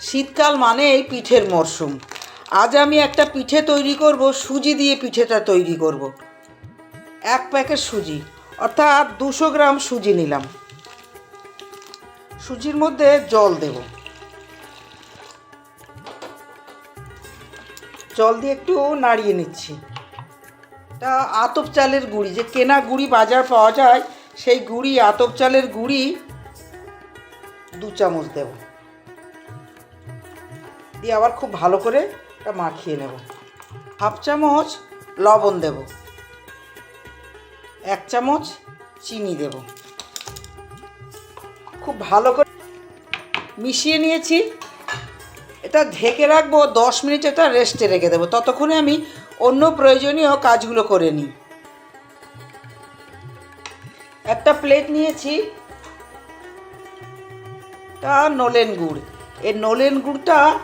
শীতকাল মানে এই পিঠের মরশুম। আজ আমি একটা পিঠে তৈরি করব, সুজি দিয়ে পিঠেটা তৈরি করব। এক প্যাকেট সুজি, অর্থাৎ দুশো গ্রাম সুজি নিলাম। সুজির মধ্যে জল দেব। জল দিয়ে একটু নাড়িয়ে নিচ্ছি। তা আতপ চালের গুঁড়ি, যে কেনা গুঁড়ি বাজার পাওয়া যায়, সেই গুঁড়ি, আতপ চালের গুঁড়ি দু চামচ দেব। দিয়ে আবার খুব ভালো করে এটা মাখিয়ে নেব। হাফ চামচ লবণ দেব। এক চামচ চিনি দেব। খুব ভালো করে মিশিয়ে নিয়েছি। এটা ঢেকে রাখব, দশ মিনিট এটা রেস্টে রেখে দেবো। ততক্ষণে আমি অন্য প্রয়োজনীয় কাজগুলো করে নিই। একটা প্লেট নিয়েছি। তা নলেন গুড়। এই নলেন গুড়টা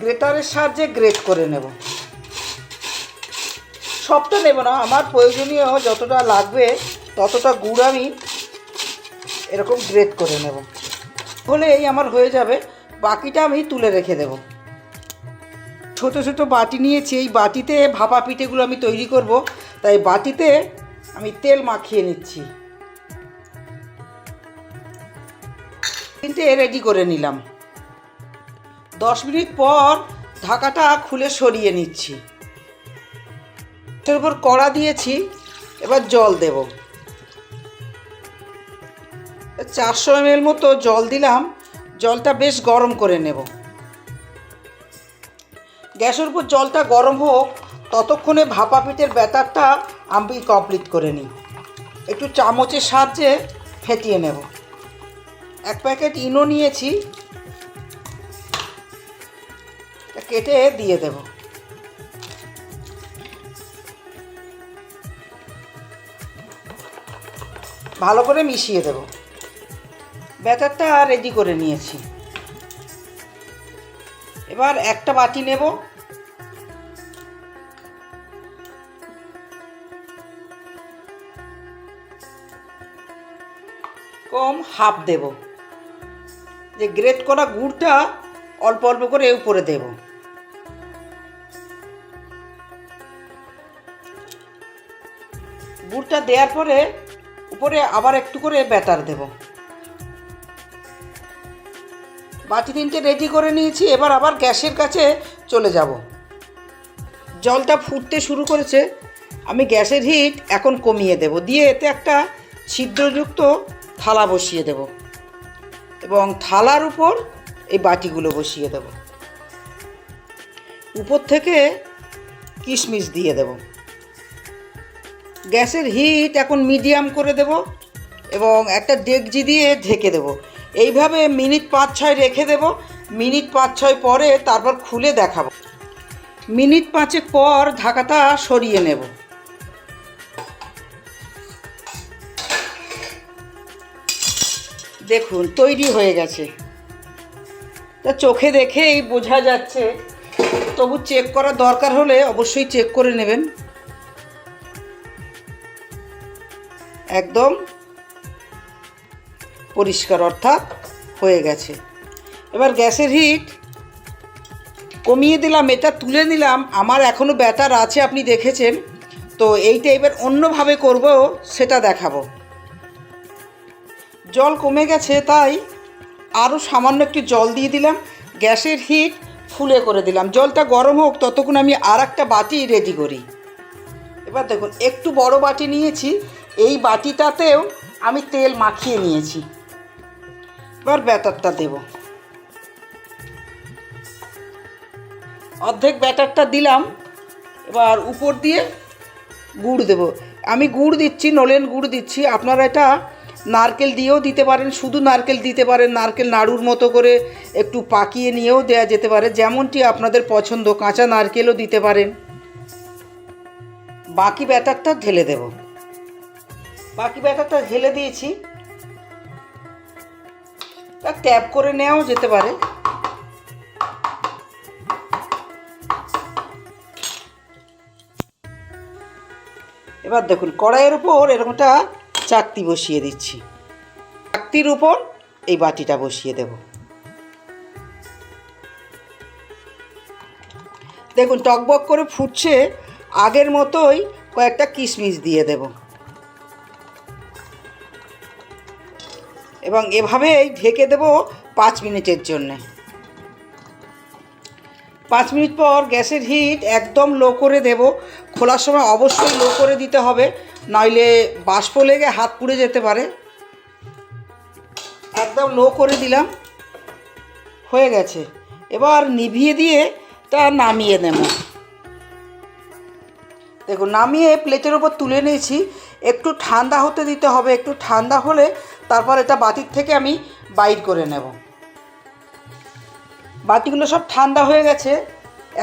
গ্রেটারের সাহায্যে গ্রেট করে নেব। সবটা নেব না, আমার প্রয়োজনীয় যতটা লাগবে, ততটা গুড় আমি এরকম গ্রেট করে নেব। হলে এই আমার হয়ে যাবে, বাকিটা আমি তুলে রেখে দেব। ছোট ছোট বাটি নিয়েছি, এই বাটিতে ভাপা পিঠেগুলো আমি তৈরি করব, তাই বাটিতে আমি তেল মাখিয়ে নিচ্ছি। তিনটে রেডি করে নিলাম। দশ মিনিট পর ঢাকাটা খুলে সরিয়ে নিচ্ছি। উপর কড়া দিয়েছি, এবার জল দেব। চারশো এম মতো জল দিলাম, জলটা বেশ গরম করে নেব। গ্যাসের উপর জলটা গরম হোক, ততক্ষণে ভাপা পিঠের ব্যাটারটা আমি কমপ্লিট করে নিই। একটু চামচের সাহায্যে ফেটিয়ে নেব। এক প্যাকেট ইনো নিয়েছি কেটে দিয়ে দেব। ভালো করে মিশিয়ে দেব। ব্যাটারটা রেডি করে নিয়েছি। এবার একটা বাটি নেব। কম হাফ দেব। যে গ্রেট করা গুড়টা অল্প অল্প করে উপরে দেব। গুড়টা দেওয়ার পরে উপরে আবার একটু করে ব্যাটার দেব। বাটি তিনটে রেডি করে নিয়েছি, এবার আবার গ্যাসের কাছে চলে যাব। জলটা ফুটতে শুরু করেছে, আমি গ্যাসের হিট এখন কমিয়ে দেব, দিয়ে এতে একটা ছিদ্রযুক্ত থালা বসিয়ে দেব এবং থালার উপর এই বাটিগুলো বসিয়ে দেব। উপর থেকে কিশমিশ দিয়ে দেব। গ্যাসের হিট এখন মিডিয়াম করে দেব এবং একটা ডেকজি দিয়ে ঢেকে দেব। এইভাবে মিনিট পাঁচ ছয় রেখে দেব। মিনিট পাঁচ ছয় পরে তারপর খুলে দেখাবো। মিনিট পাঁচেক পর ঢাকাটা সরিয়ে নেব। দেখুন, তৈরি হয়ে গেছে। তা চোখে দেখেই বোঝা যাচ্ছে। তবু চেক করার দরকার হলে অবশ্যই চেক করে নেবেন। একদম পরিষ্কার অর্থাৎ হয়ে গেছে। এবার গ্যাসের হিট। কমিয়ে দিলাম, এটা তুলে নিলাম। আমার এখনও ব্যাটার আছে, আপনি দেখেছেন। তো এইটা এবার অন্যভাবে করব, সেটা দেখাবো। জল কমে গেছে, তাই আরও সামান্য একটু জল দিয়ে দিলাম। গ্যাসের হিট ফুলে করে দিলাম। জলটা গরম হোক, ততক্ষণ আমি আর একটা বাটি রেডি করি। এবার দেখুন, একটু বড় বাটি নিয়েছি। এই বাটিটাতেও আমি তেল মাখিয়ে নিয়েছি। এবার ব্যাটারটা দেব। অর্ধেক ব্যাটারটা দিলাম, এবার উপর দিয়ে গুড় দেব। আমি গুড় দিচ্ছি, নলেন গুড় দিচ্ছি। আপনারা এটা নারকেল দিয়েও দিতে পারেন, শুধু নারকেল দিতে পারেন, নারকেল নাড়ুর মতো করে একটু পাকিয়ে নিয়েও দেয়া যেতে পারে। যেমনটি আপনাদের পছন্দ, কাঁচা নারকেলও দিতে পারেন। বাকি ব্যাটারটা ঢেলে দেব। বাকি ব্যাটারটা ঢেলে দিয়েছি। তা ট্যাপ করে নেওয়াও যেতে পারে। এবার দেখুন, কড়াইয়ের উপর এরকমটা চাকতি বসিয়ে দিচ্ছি। চাকতির উপর এই বাটিটা বসিয়ে দেব। দেখুন, টকবক করে ফুটছে, আগের মতোই কয়েকটা কিশমিশ দিয়ে দেব। এবং এভাবেই ঢেকে দেব পাঁচ মিনিটের জন্যে। পাঁচ মিনিট পর গ্যাসের হিট একদম লো করে দেব। খোলার সময় অবশ্যই লো করে দিতে হবে, নইলে বাষ্প লেগে হাত পুড়ে যেতে পারে। একদম লো করে দিলাম, হয়ে গেছে। এবার নিভিয়ে দিয়ে তা নামিয়ে নেব। দেখুন, নামিয়ে প্লেটের ওপর তুলে নিয়েছি। একটু ঠান্ডা হতে দিতে হবে, একটু ঠান্ডা হলে তারপর এটা বাটির থেকে আমি বাইর করে নেব। বাটিগুলো সব ঠান্ডা হয়ে গেছে।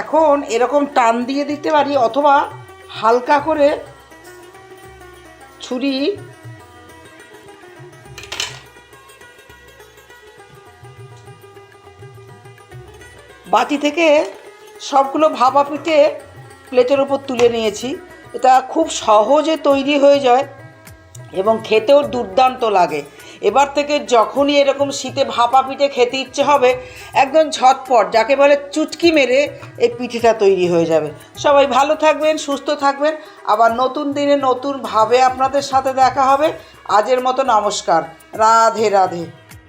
এখন এরকম টান দিয়ে দিতে পারি অথবা হালকা করে ছুরি বাটি থেকে সবগুলো ভাপা পিঠে প্লেটের ওপর তুলে নিয়েছি। এটা খুব সহজে তৈরি হয়ে যায় এবং খেতেও দুর্দান্ত লাগে। এবার থেকে যখনই এরকম শীতে ভাপা পিঠে খেতে ইচ্ছে হবে, একদম ঝটপট, যাকে বলে চুটকি মেরে এই পিঠেটা তৈরি হয়ে যাবে। সবাই ভালো থাকবেন, সুস্থ থাকবেন। আবার নতুন দিনে নতুনভাবে আপনাদের সাথে দেখা হবে। আজের মতো নমস্কার। রাধে রাধে।